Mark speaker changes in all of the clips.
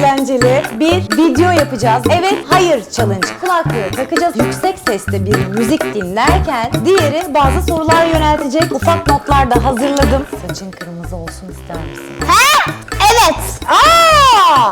Speaker 1: eğlenceli bir video yapacağız. Evet, hayır challenge. Kulaklığı takacağız. Yüksek sesle bir müzik dinlerken diğeri bazı sorular yöneltecek. Ufak notlar da hazırladım. Saçın kırmızı olsun ister misin?
Speaker 2: Ha? Evet.
Speaker 1: Aa!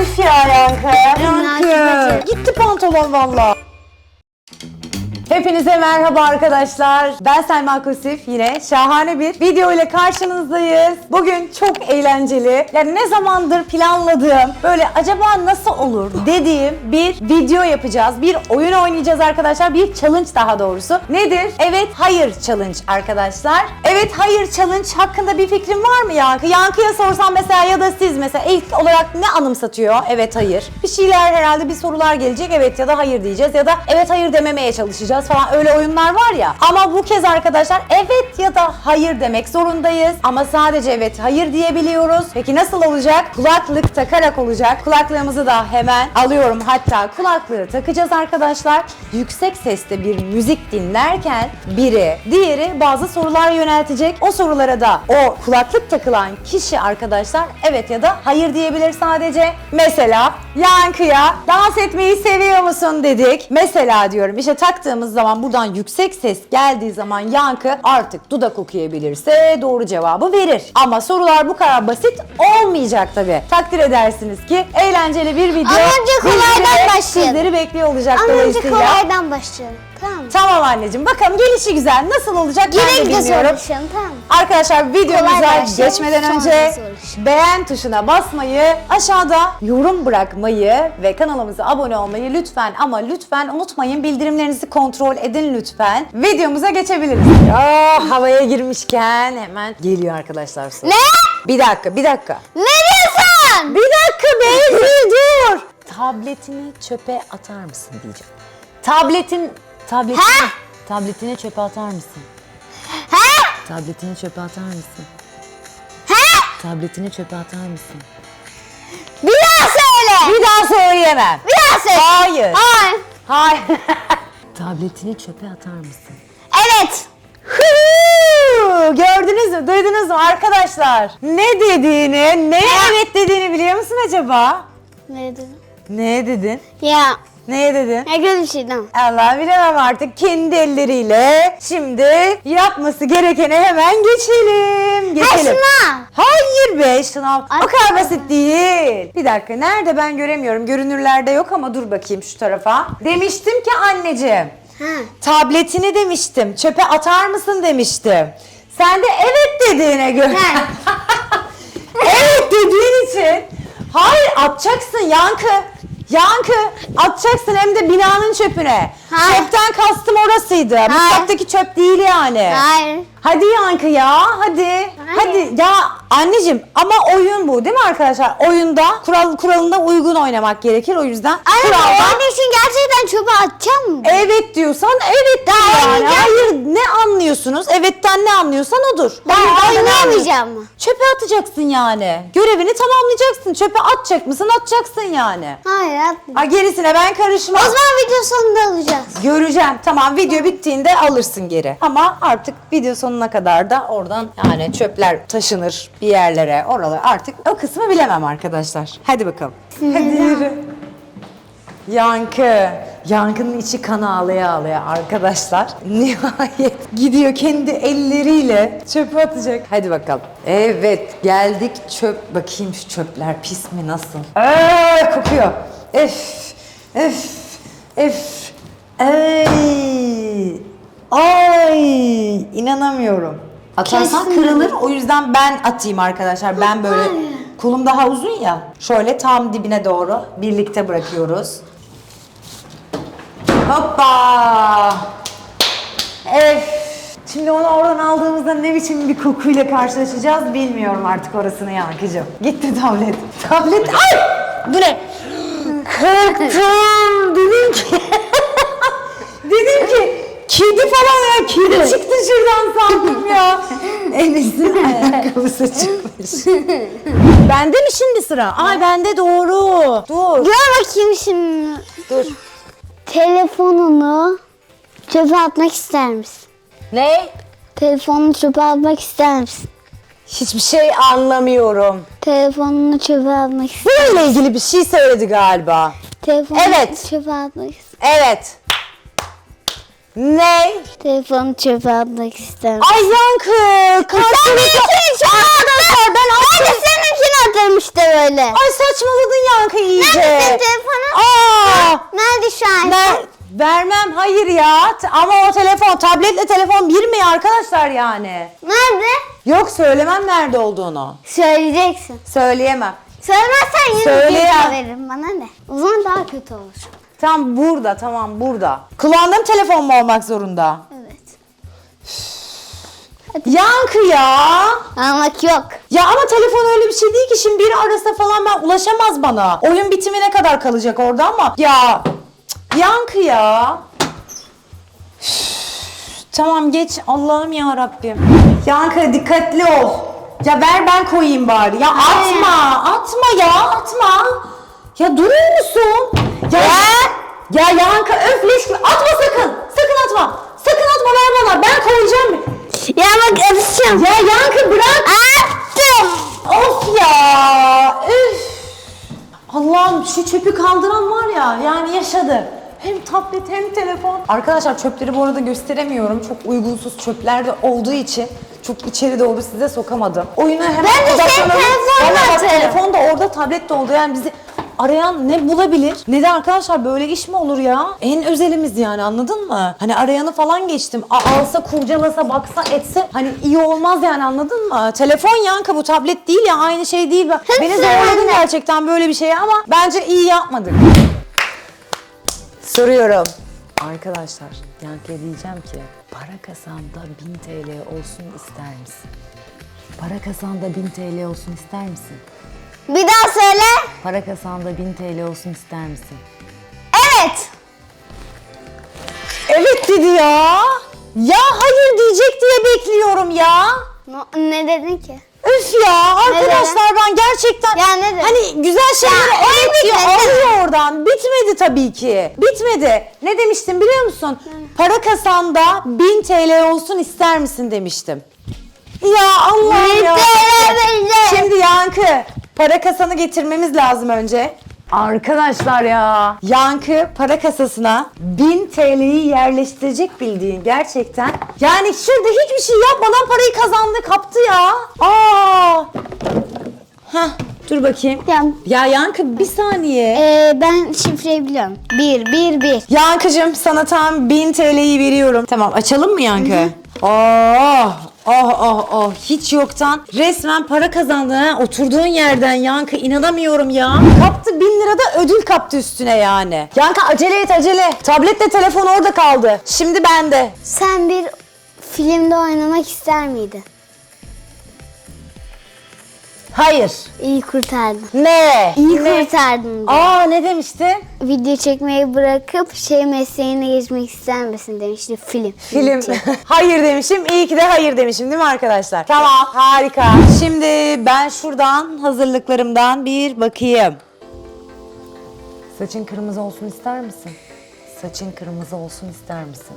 Speaker 1: Üf ya. Yankı.
Speaker 2: Yankı.
Speaker 1: Gitti pantolon valla. Hepinize merhaba arkadaşlar. Ben Selma Kusif. Yine şahane bir video ile karşınızdayız. Bugün çok eğlenceli. Yani ne zamandır planladığım, böyle acaba nasıl olur dediğim bir video yapacağız. Bir oyun oynayacağız arkadaşlar. Bir challenge daha doğrusu. Nedir? Evet, hayır challenge arkadaşlar. Evet, hayır challenge hakkında bir fikrin var mı Yankı? Yankı'ya sorsam mesela ya da siz mesela ilk olarak ne anımsatıyor? Evet, hayır. Bir şeyler herhalde bir sorular gelecek. Evet ya da hayır diyeceğiz ya da evet hayır dememeye çalışacağız falan öyle oyunlar var ya. Ama bu kez arkadaşlar evet ya da hayır demek zorundayız. Ama sadece evet hayır diyebiliyoruz. Peki nasıl olacak? Kulaklık takarak olacak. Kulaklığımızı da hemen alıyorum. Hatta kulaklığı takacağız arkadaşlar. Yüksek sesle bir müzik dinlerken biri, diğeri bazı sorular yöneltecek. O sorulara da o kulaklık takılan kişi arkadaşlar evet ya da hayır diyebilir sadece. Mesela Yankı'ya dans etmeyi seviyor musun dedik. Mesela diyorum işte taktığımız zaman buradan yüksek ses geldiği zaman Yankı artık dudak okuyabilirse doğru cevabı verir. Ama sorular bu kadar basit olmayacak tabi. Takdir edersiniz ki eğlenceli bir video.
Speaker 2: Ama önce kolaydan başlayalım.
Speaker 1: Sizleri bekliyor olacak
Speaker 2: Ama önce
Speaker 1: dolayısıyla.
Speaker 2: kolaydan başlayalım. Tamam?
Speaker 1: Tamam anneciğim bakalım gelişi güzel nasıl olacak ben de bilmiyorum.
Speaker 2: soruşalım tamam?
Speaker 1: Arkadaşlar videomuza
Speaker 2: Kolay
Speaker 1: geçmeden
Speaker 2: sonra
Speaker 1: önce beğen tuşuna basmayı, aşağıda yorum bırakmayı ve kanalımıza abone olmayı lütfen ama lütfen unutmayın. Bildirimlerinizi kontrol edin lütfen. Videomuza geçebiliriz. Ya havaya girmişken hemen geliyor arkadaşlar soru.
Speaker 2: Ne?
Speaker 1: Bir dakika, bir dakika.
Speaker 2: Ne diyorsun?
Speaker 1: Bir dakika Beyzi dur. Tabletini çöpe atar mısın diyeceğim. Tabletin, tabletini,
Speaker 2: Ha?
Speaker 1: tabletini çöpe atar mısın?
Speaker 2: Ha?
Speaker 1: Tabletini çöpe atar mısın?
Speaker 2: Ha?
Speaker 1: Tabletini çöpe atar mısın?
Speaker 2: Bir daha söyle.
Speaker 1: Bir daha söyleyemem.
Speaker 2: Bir daha söyle.
Speaker 1: Hayır.
Speaker 2: Hayır.
Speaker 1: Hayır. Tabletini çöpe atar mısın?
Speaker 2: Evet.
Speaker 1: Gördünüz mü? Duydunuz mu arkadaşlar? Ne dediğini, ne evet dediğini biliyor musun acaba?
Speaker 2: Ne dedin?
Speaker 1: Ne dedin?
Speaker 2: Ya.
Speaker 1: Ne dedin?
Speaker 2: Kötü bir şey?
Speaker 1: Allah bilemem artık kendi elleriyle şimdi yapması gerekene hemen geçelim.
Speaker 2: Ha
Speaker 1: Geçelim.
Speaker 2: şuna.
Speaker 1: Hayır be şınav. O kadar basit değil. Bir dakika nerede ben göremiyorum. Görünürlerde yok ama dur bakayım şu tarafa. Demiştim ki anneciğim.
Speaker 2: Ha.
Speaker 1: Tabletini demiştim. Çöpe atar mısın demiştim. Sen de evet dediğine göre.
Speaker 2: Ha.
Speaker 1: evet dediğin için. Hayır atacaksın Yankı. Yankı atacaksın hem de binanın çöpüne.
Speaker 2: Hayır.
Speaker 1: Çöpten kastım orasıydı. Mutfaktaki çöp değil yani.
Speaker 2: Hayır.
Speaker 1: Hadi Yankı ya hadi. Hadi ya anneciğim ama oyun bu değil mi arkadaşlar? Oyunda kural kuralında uygun oynamak gerekir o yüzden.
Speaker 2: Anne
Speaker 1: kuraldan
Speaker 2: için gerçekten çöpe atacağım mı?
Speaker 1: evet diyorsan evet de yani.
Speaker 2: oynayacağım.
Speaker 1: Hayır ne anlıyorsunuz? Evetten ne anlıyorsan odur.
Speaker 2: Ben
Speaker 1: Hayırdan ne
Speaker 2: oynayamayacağım mı?
Speaker 1: Çöpe atacaksın yani. Görevini tamamlayacaksın. Çöpe atacak mısın? Atacaksın yani.
Speaker 2: Hayır atmayacağım.
Speaker 1: Ha gerisine ben karışmam.
Speaker 2: O zaman video sonunda alacağız.
Speaker 1: Göreceğim. Tamam video bittiğinde alırsın geri. Ama artık video sonuna kadar da oradan yani çöpler taşınır bir yerlere. Oralar artık o kısmı bilemem arkadaşlar. Hadi bakalım. Hadi yürü. Yankı. Yankının içi kan ağlaya ağlaya arkadaşlar. Nihayet gidiyor kendi elleriyle çöpe atacak. Hadi bakalım. Evet geldik çöp. Bakayım şu çöpler pis mi nasıl? Eee kokuyor. Ef. Ef. Ef. Ay. Ay. inanamıyorum. Atarsan kırılır. O yüzden ben atayım arkadaşlar. Ben böyle kolum daha uzun ya. Şöyle tam dibine doğru birlikte bırakıyoruz. Hoppa. Evet. Şimdi onu oradan aldığımızda ne biçim bir kokuyla karşılaşacağız bilmiyorum artık orasını yankıcım. Gitti tablet. Tablet. Ay! Bu ne? Korktum. Dedim ki. Dedim ki kedi falan ya kedi çıktı şuradan sandım ya. Enes'in ayakkabısı çıkmış. bende mi şimdi sıra? Ay bende doğru. Dur.
Speaker 2: Gör bakayım şimdi.
Speaker 1: Dur.
Speaker 2: Telefonunu çöpe atmak ister misin?
Speaker 1: Ne?
Speaker 2: Telefonunu çöpe atmak ister misin?
Speaker 1: Hiçbir şey anlamıyorum.
Speaker 2: Telefonunu çöpe atmak istedim.
Speaker 1: Bununla ilgili bir şey söyledi galiba.
Speaker 2: Telefonunu
Speaker 1: Evet.
Speaker 2: çöpe atmak istedim.
Speaker 1: Evet. Ne?
Speaker 2: Telefonu çöpe atmak istedim.
Speaker 1: Ay Yankı! Karşılıklı... Arkadaşlar ben
Speaker 2: Ben
Speaker 1: açtım.
Speaker 2: seninkini atarım işte böyle.
Speaker 1: Ay saçmaladın Yankı iyice.
Speaker 2: Nerede senin telefonun?
Speaker 1: Aa!
Speaker 2: Nerede şu an?
Speaker 1: Ben vermem hayır ya. Ama o telefon, tabletle telefon bir mi arkadaşlar yani?
Speaker 2: Nerede?
Speaker 1: Yok söylemem nerede olduğunu.
Speaker 2: Söyleyeceksin.
Speaker 1: Söyleyemem.
Speaker 2: Söylemezsen yine
Speaker 1: Söyle ya.
Speaker 2: veririm bana ne? O zaman daha kötü olur.
Speaker 1: Tam burada, tamam burada. Kullandığım telefon mu olmak zorunda?
Speaker 2: Evet.
Speaker 1: Yankı ya.
Speaker 2: Almak yok.
Speaker 1: Ya ama telefon öyle bir şey değil ki şimdi biri arasa falan ben ulaşamaz bana. Oyun bitimine kadar kalacak orada ama ya cık, yankı ya. Üf, tamam geç Allah'ım ya Rabbim. Yankı dikkatli ol. Ya ver ben koyayım bari. Ya atma, atma ya, atma. Ya durur musun? Ya, ya Yankı öf leş gibi. Atma sakın. Sakın atma. Sakın atma ver bana. Ben koyacağım.
Speaker 2: Ya bak atacağım.
Speaker 1: Ya Yankı bırak.
Speaker 2: Attım.
Speaker 1: Of ya! Üf! Allah'ım şu çöpü kaldıran var ya yani yaşadı. Hem tablet hem telefon. Arkadaşlar çöpleri bu arada gösteremiyorum. Çok uygunsuz çöpler de olduğu için çok içeri doğru size sokamadım. Oyuna hemen
Speaker 2: Ben de senin
Speaker 1: odaklanalım.
Speaker 2: telefonunu
Speaker 1: Valla bak,
Speaker 2: atarım.
Speaker 1: Telefon da orada, tablet de orada. Yani bizi arayan ne bulabilir? Ne de arkadaşlar böyle iş mi olur ya? En özelimiz yani anladın mı? Hani arayanı falan geçtim. A- alsa, kurcalasa, baksa, etse hani iyi olmaz yani anladın mı? Telefon yankı bu tablet değil ya aynı şey değil. Beni zorladın gerçekten böyle bir şeye ama bence iyi yapmadık. Soruyorum. Arkadaşlar Yankı'ya diyeceğim ki para kasanda 1000 TL olsun ister misin? Para kasanda 1000 TL olsun ister misin?
Speaker 2: Bir daha söyle.
Speaker 1: Para kasanda 1000 TL olsun ister misin?
Speaker 2: Evet.
Speaker 1: Evet dedi ya. Ya hayır diyecek diye bekliyorum ya.
Speaker 2: No- ne dedin ki?
Speaker 1: Üf ya arkadaşlar ben gerçekten
Speaker 2: Ya ne dedi?
Speaker 1: hani güzel şeyleri
Speaker 2: Ya, evet
Speaker 1: diyor
Speaker 2: bitmedi.
Speaker 1: alıyor oradan. Bitmedi tabii ki. Bitmedi. Ne demiştim biliyor musun? Para kasanda 1000 TL olsun ister misin demiştim. Ya Allah ya.
Speaker 2: Bitti.
Speaker 1: Şimdi Yankı para kasanı getirmemiz lazım önce. Arkadaşlar ya. Yankı para kasasına 1000 TL'yi yerleştirecek bildiğin gerçekten. Yani şurada hiçbir şey yapmadan parayı kazandı kaptı ya. Aa. Heh, dur bakayım.
Speaker 2: Ya,
Speaker 1: Ya Yankı bir saniye.
Speaker 2: e, ben şifreyi biliyorum. Bir, bir, bir.
Speaker 1: Yankıcığım sana tam 1000 TL'yi veriyorum. Tamam açalım mı Yankı? Oh, oh, oh, oh. Hiç yoktan resmen para kazandın ha. Oturduğun yerden Yankı inanamıyorum ya. Kaptı 1000 lira da ödül kaptı üstüne yani. Yankı acele et acele. Tabletle telefon orada kaldı. Şimdi bende.
Speaker 2: Sen bir filmde oynamak ister miydin?
Speaker 1: Hayır.
Speaker 2: İyi kurtardın.
Speaker 1: Ne?
Speaker 2: İyi
Speaker 1: ne?
Speaker 2: kurtardın. de.
Speaker 1: Aa ne demiştin?
Speaker 2: Video çekmeyi bırakıp şey mesleğine geçmek ister misin demişti film.
Speaker 1: Film. hayır demişim. İyi ki de hayır demişim değil mi arkadaşlar? Tamam harika. Şimdi ben şuradan hazırlıklarımdan bir bakayım. Saçın kırmızı olsun ister misin? Saçın kırmızı olsun ister misin?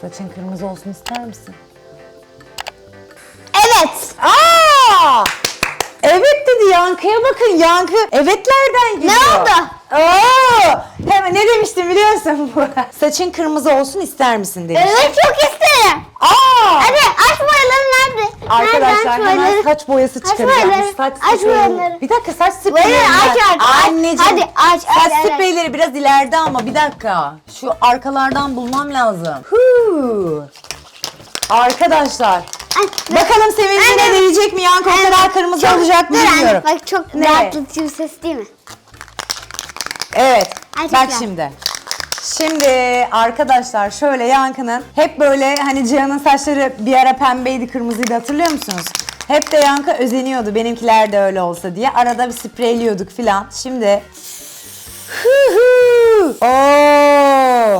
Speaker 1: Saçın kırmızı olsun ister misin?
Speaker 2: Evet.
Speaker 1: Aa! Evet dedi Yankı'ya bakın Yankı evetlerden gidiyor.
Speaker 2: oldu?
Speaker 1: Oo! Hemen ne demiştim biliyorsun bu? Saçın kırmızı olsun ister misin demiş.
Speaker 2: Evet çok isterim.
Speaker 1: Aa!
Speaker 2: Hadi aç boyaları nerede?
Speaker 1: Arkadaşlar
Speaker 2: Nerede aç
Speaker 1: hemen
Speaker 2: boyaları?
Speaker 1: saç boyası
Speaker 2: Aç
Speaker 1: çıkaracakmış.
Speaker 2: boyaları,
Speaker 1: Saç
Speaker 2: aç
Speaker 1: spreyleri.
Speaker 2: boyaları.
Speaker 1: Bir dakika saç
Speaker 2: Boyaları
Speaker 1: spreyleri.
Speaker 2: aç artık, aç.
Speaker 1: Anneciğim.
Speaker 2: Hadi aç, aç,
Speaker 1: Saç
Speaker 2: aç.
Speaker 1: spreyleri biraz ileride ama bir dakika. Şu arkalardan bulmam lazım. Huu. Arkadaşlar. Bakalım sevincine
Speaker 2: Anne.
Speaker 1: değecek mi Yankı? O kadar kırmızı
Speaker 2: Çok-
Speaker 1: olacak mı bilmiyorum.
Speaker 2: Bak çok
Speaker 1: Ne?
Speaker 2: rahatlatıcı bir ses değil mi?
Speaker 1: Evet.
Speaker 2: Ay,
Speaker 1: Bak şimdi. Şimdi arkadaşlar şöyle Yankı'nın hep böyle hani Cihan'ın saçları bir ara pembeydi kırmızıydı hatırlıyor musunuz? Hep de Yankı özeniyordu benimkiler de öyle olsa diye. Arada bir spreyliyorduk filan. Şimdi Hı hı. Oo.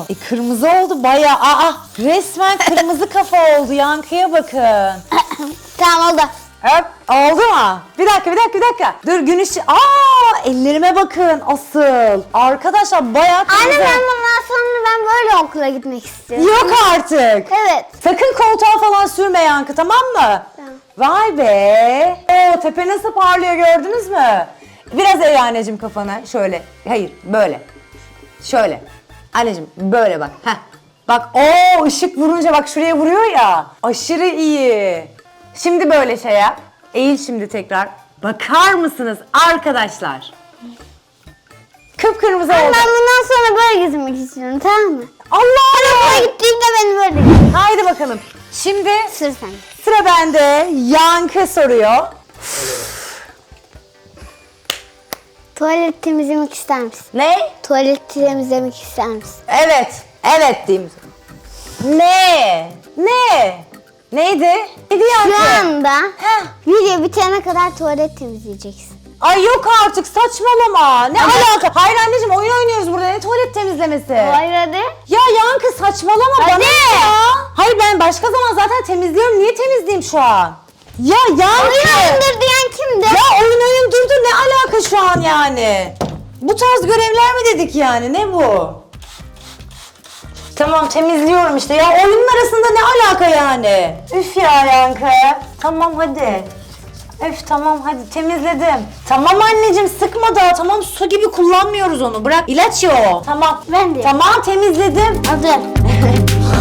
Speaker 1: E, kırmızı oldu bayağı. Aa, resmen kırmızı kafa oldu. Yankıya bakın.
Speaker 2: Tamam oldu.
Speaker 1: Hop, oldu mu? Bir dakika, bir dakika, bir dakika. Dur gün ışığı. Aa, ellerime bakın asıl. Arkadaşlar bayağı kırmızı.
Speaker 2: Anne ben bundan sonra ben böyle okula gitmek istiyorum.
Speaker 1: Yok artık.
Speaker 2: Evet.
Speaker 1: Sakın koltuğa falan sürme Yankı tamam mı?
Speaker 2: Tamam.
Speaker 1: Vay be. Oo tepe nasıl parlıyor gördünüz mü? Biraz eğ anneciğim kafanı. Şöyle. Hayır böyle. Şöyle. Anneciğim böyle bak. Heh. Bak o ışık vurunca bak şuraya vuruyor ya. Aşırı iyi. Şimdi böyle şey yap. Eğil şimdi tekrar. Bakar mısınız arkadaşlar? Kıpkırmızı oldu.
Speaker 2: Ben bundan sonra böyle gezmek istiyorum tamam mı?
Speaker 1: Allah
Speaker 2: Okula
Speaker 1: Allah.
Speaker 2: gittiğimde beni böyle.
Speaker 1: Haydi bakalım. Şimdi
Speaker 2: Sır sen.
Speaker 1: Sıra bende. Yankı soruyor.
Speaker 2: Tuvalet temizlemek ister misin?
Speaker 1: Ne?
Speaker 2: Tuvalet temizlemek ister misin?
Speaker 1: Evet. Evet diyeyim. Ne? Ne? Neydi? Neydi
Speaker 2: Şu
Speaker 1: Yankı?
Speaker 2: anda
Speaker 1: Heh.
Speaker 2: video bitene kadar tuvalet temizleyeceksin.
Speaker 1: Ay yok artık saçmalama. Ne alaka? Hayır anneciğim oyun oynuyoruz burada. Ne tuvalet temizlemesi?
Speaker 2: Hayır hadi.
Speaker 1: Ya Yankı saçmalama
Speaker 2: Hadi.
Speaker 1: bana ne ya. Hayır ben başka zaman zaten temizliyorum. Niye temizleyeyim şu an? Ya Yankı.
Speaker 2: Oyun oyundur diyen
Speaker 1: yani? Bu tarz görevler mi dedik yani ne bu? Tamam temizliyorum işte ya oyunun arasında ne alaka yani? Üf ya Yankı. Tamam hadi. Üf tamam hadi temizledim. Tamam anneciğim sıkma daha tamam su gibi kullanmıyoruz onu bırak ilaç ya o. Tamam.
Speaker 2: Ben de.
Speaker 1: Tamam temizledim.
Speaker 2: Hazır.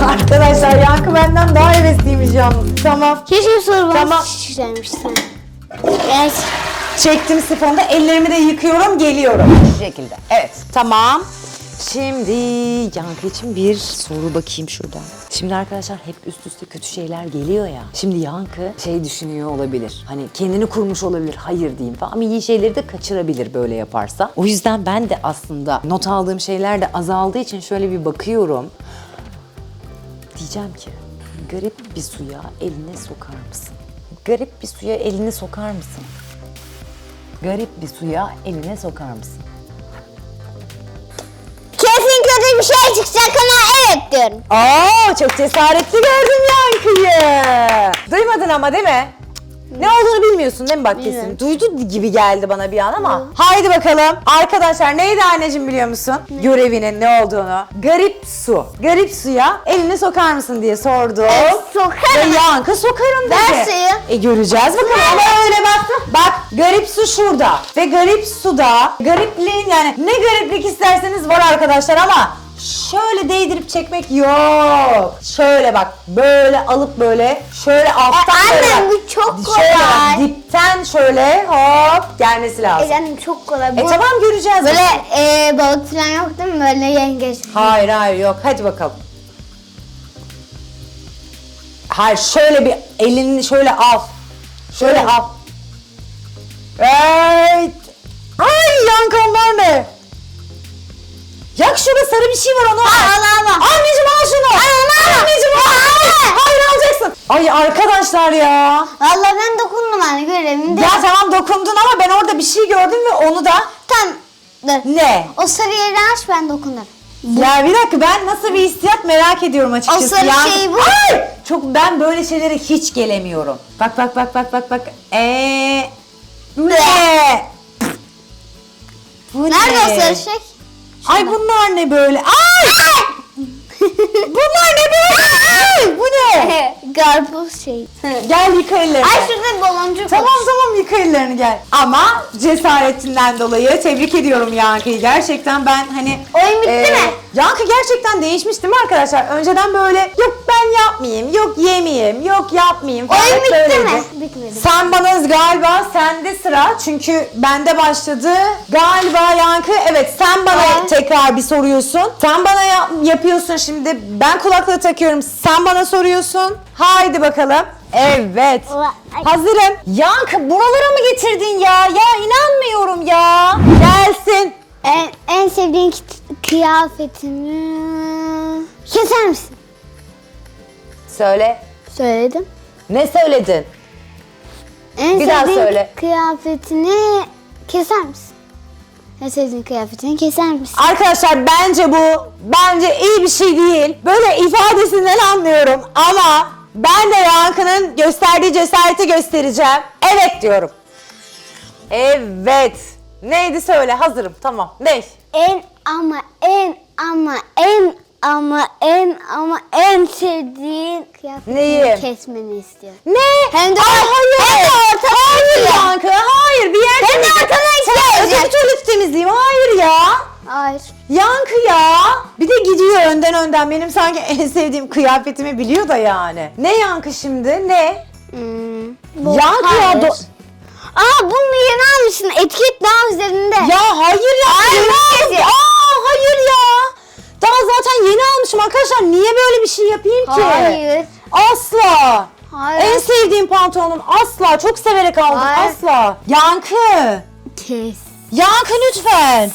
Speaker 1: Arkadaşlar Yankı benden daha hevesliymiş yalnız. Tamam.
Speaker 2: Keşke soru bana
Speaker 1: Tamam.
Speaker 2: şişirmişsin. Evet.
Speaker 1: Çektim sifonda ellerimi de yıkıyorum geliyorum. Bu şekilde. Evet. Tamam. Şimdi Yankı için bir soru bakayım şuradan. Şimdi arkadaşlar hep üst üste kötü şeyler geliyor ya. Şimdi Yankı şey düşünüyor olabilir. Hani kendini kurmuş olabilir. Hayır diyeyim falan. Ama iyi şeyleri de kaçırabilir böyle yaparsa. O yüzden ben de aslında not aldığım şeyler de azaldığı için şöyle bir bakıyorum. Diyeceğim ki garip bir suya eline sokar mısın? Garip bir suya elini sokar mısın? Garip bir suya eline sokar mısın?
Speaker 2: Kesin kötü bir şey çıkacak ama evet diyorum.
Speaker 1: Aa çok cesaretli gördüm Yankı'yı. Duymadın ama değil mi? Ne olduğunu bilmiyorsun değil mi bak kesin? Duydu gibi geldi bana bir an ama. Haydi bakalım. Arkadaşlar neydi anneciğim biliyor musun? Görevinin ne olduğunu. Garip su. Garip suya elini sokar mısın diye.
Speaker 2: Evet, sokarım.
Speaker 1: Ve Yankı sokarım dedi.
Speaker 2: Ver suyu.
Speaker 1: E göreceğiz bakalım ama öyle bak. Bak garip su şurada. Ve garip suda garipliğin yani ne gariplik isterseniz var arkadaşlar ama şöyle değdirip çekmek yok. Şöyle bak böyle alıp böyle şöyle alttan
Speaker 2: E,
Speaker 1: böyle
Speaker 2: annem, bu çok
Speaker 1: Şöyle bak,
Speaker 2: kolay.
Speaker 1: dipten şöyle hop gelmesi lazım.
Speaker 2: Efendim çok kolay.
Speaker 1: E
Speaker 2: Bu
Speaker 1: tamam göreceğiz.
Speaker 2: Böyle e, balık falan yok değil mi? Böyle yengeç.
Speaker 1: Hayır hayır yok. Hadi bakalım. Hayır şöyle bir elini şöyle al. Şöyle
Speaker 2: Şöyle.
Speaker 1: al. Evet. Ay yankanlar ne? Yak şurada sarı bir şey var onu al.
Speaker 2: Al, al, al.
Speaker 1: Anneciğim al şunu. Anneciğim al. Hayır alacaksın. Ay arkadaşlar ya.
Speaker 2: Valla ben dokundum anne görevimde.
Speaker 1: Ya tamam dokundun ama ben orada bir şey gördüm ve onu da
Speaker 2: Tam dur.
Speaker 1: ne?
Speaker 2: O sarı yeri aç ben dokundum.
Speaker 1: Ya bir dakika ben nasıl bir hissiyat merak ediyorum açıkçası.
Speaker 2: O sarı
Speaker 1: Ya-
Speaker 2: şey bu.
Speaker 1: Ay! Çok ben böyle şeylere hiç gelemiyorum. Bak bak bak bak bak bak. Eee ne? Bu
Speaker 2: Nerede
Speaker 1: ne?
Speaker 2: o sarı şey?
Speaker 1: Ay bunlar ne böyle? Ay! Bunlar ne böyle? Bu ne?
Speaker 2: Karpuz şey.
Speaker 1: Gel yıka ellerini.
Speaker 2: Ay şurada bir baloncuk
Speaker 1: Tamam
Speaker 2: var.
Speaker 1: tamam yıka ellerini gel. Ama cesaretinden dolayı tebrik ediyorum Yankı'yı. Gerçekten ben hani...
Speaker 2: Oyun bitti mi?
Speaker 1: Yankı gerçekten değişmiş değil mi arkadaşlar? Önceden böyle yok ben yapmayayım, yok yemeyeyim, yok yapmayayım
Speaker 2: Oyun bitti
Speaker 1: böyleydi.
Speaker 2: mi? Bitmedi.
Speaker 1: Sen bana galiba sende sıra çünkü bende başladı. Galiba Yankı evet sen bana
Speaker 2: Evet.
Speaker 1: tekrar bir soruyorsun. Sen bana yap- yapıyorsun şimdi. Ben kulaklığı takıyorum. Sen bana soruyorsun. Haydi bakalım. Evet. Hazırım. Yankı buralara mı getirdin ya? Ya inanmıyorum ya. Gelsin.
Speaker 2: En, en sevdiğin kit- kıyafetini keser misin?
Speaker 1: Söyle.
Speaker 2: Söyledim.
Speaker 1: Ne söyledin?
Speaker 2: En
Speaker 1: Bir daha
Speaker 2: sevdiğin
Speaker 1: söyle.
Speaker 2: kıyafetini keser misin? En sevdiğin kıyafetini keser misin?
Speaker 1: Arkadaşlar bence bu bence iyi bir şey değil. Böyle ifadesinden anlıyorum ama ben de Yankı'nın gösterdiği cesareti göstereceğim. Evet diyorum. Evet. Neydi söyle hazırım tamam. Ne?
Speaker 2: En ama en ama en ama en ama en sevdiğin kıyafetini
Speaker 1: Neyi?
Speaker 2: kesmeni istiyorum.
Speaker 1: Ne?
Speaker 2: Hem de
Speaker 1: Ay, hayır.
Speaker 2: hem de ortada
Speaker 1: Hayır
Speaker 2: istiyor.
Speaker 1: Yankı. Hayır bir yer
Speaker 2: Hem de
Speaker 1: temizle.
Speaker 2: ortada
Speaker 1: Sen
Speaker 2: istiyor.
Speaker 1: öteki tuvaleti temizleyeyim. Hayır ya.
Speaker 2: Hayır.
Speaker 1: Yankı ya. Bir de gidiyor önden önden. Benim sanki en sevdiğim kıyafetimi biliyor da yani. Ne yankı şimdi? Ne?
Speaker 2: Hmm,
Speaker 1: Yankı ya.
Speaker 2: hayır.
Speaker 1: do-
Speaker 2: Aa bunu yeni almışsın. Etiket daha üzerinde.
Speaker 1: ya hayır ya.
Speaker 2: Hayır.
Speaker 1: Aa hayır ya. Daha zaten yeni almışım arkadaşlar. Niye böyle bir şey yapayım ki?
Speaker 2: Hayır.
Speaker 1: Asla.
Speaker 2: Hayır.
Speaker 1: En sevdiğim pantolonum asla. Çok severek aldım
Speaker 2: Hayır.
Speaker 1: asla. Yankı.
Speaker 2: Kes.
Speaker 1: Yankı lütfen.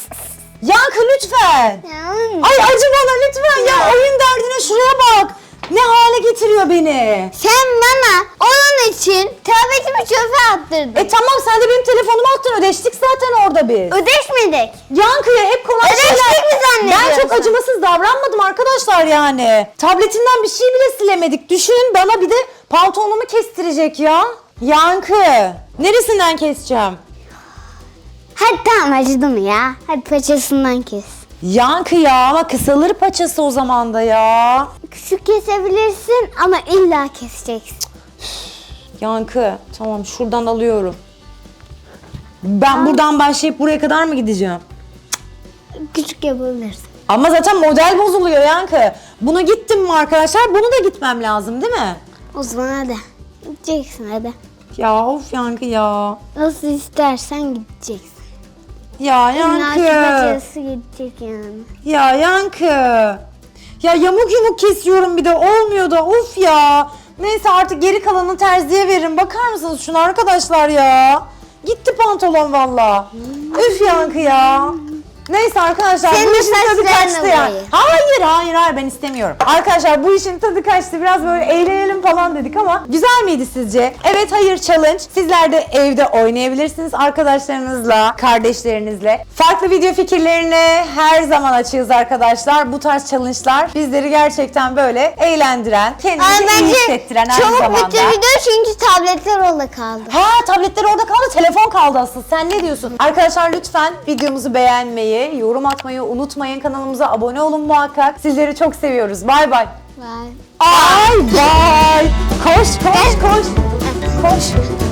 Speaker 1: Yankı lütfen.
Speaker 2: Yani.
Speaker 1: Ay acı bana lütfen ya. Oyun derdine şuraya bak. Ne hale getiriyor beni.
Speaker 2: Sen bana onun için tabletimi çöpe attırdın.
Speaker 1: E tamam sen de benim telefonumu attın ödeştik zaten orada biz.
Speaker 2: Ödeşmedik.
Speaker 1: Yankıya hep kolay
Speaker 2: Ödeştik
Speaker 1: şeyler.
Speaker 2: mi zannediyorsun?
Speaker 1: Ben çok acımasız davranmadım arkadaşlar yani. Tabletinden bir şey bile silemedik. Düşün bana bir de pantolonumu kestirecek ya. Yankı. Neresinden keseceğim?
Speaker 2: Hadi tamam acıdım ya. Hadi paçasından kes.
Speaker 1: Yankı ya ama kısalır paçası o zaman da ya.
Speaker 2: Küçük kesebilirsin ama illa keseceksin.
Speaker 1: Yankı tamam şuradan alıyorum. Ben buradan başlayıp buraya kadar mı gideceğim?
Speaker 2: Küçük yapabilirsin.
Speaker 1: Ama zaten model bozuluyor Yankı. Buna gittim mi arkadaşlar? Bunu da gitmem lazım değil mi?
Speaker 2: O zaman hadi. Gideceksin hadi.
Speaker 1: Ya of Yankı ya.
Speaker 2: Nasıl istersen gideceksin.
Speaker 1: Ya Yankı.
Speaker 2: Paçası gidecek yani.
Speaker 1: Ya Yankı. Ya yamuk yumuk kesiyorum bir de olmuyor da of ya. Neyse artık geri kalanını terziye veririm. Bakar mısınız şuna arkadaşlar ya? Gitti pantolon valla. Üf Yankı ya. Neyse arkadaşlar
Speaker 2: Senin
Speaker 1: bu işin tadı
Speaker 2: saçlarına
Speaker 1: kaçtı ya.
Speaker 2: boyayı.
Speaker 1: Hayır hayır hayır ben istemiyorum. Arkadaşlar bu işin tadı kaçtı. Biraz böyle eğlenelim falan dedik ama güzel miydi sizce? Evet hayır challenge. Sizler de evde oynayabilirsiniz arkadaşlarınızla, kardeşlerinizle. Farklı video fikirlerine her zaman açığız arkadaşlar. Bu tarz challenge'lar bizleri gerçekten böyle eğlendiren, kendimizi iyi hissettiren aynı
Speaker 2: çabuk
Speaker 1: zamanda.
Speaker 2: bitti video çünkü tabletler orada kaldı.
Speaker 1: Ha tabletler orada kaldı, telefon kaldı asıl. Sen ne diyorsun? Arkadaşlar lütfen videomuzu beğenmeyi, yorum atmayı unutmayın. Kanalımıza abone olun muhakkak. Sizleri çok seviyoruz. Bay bay.
Speaker 2: Vay.
Speaker 1: Ay bay. Koş koş koş. Koş.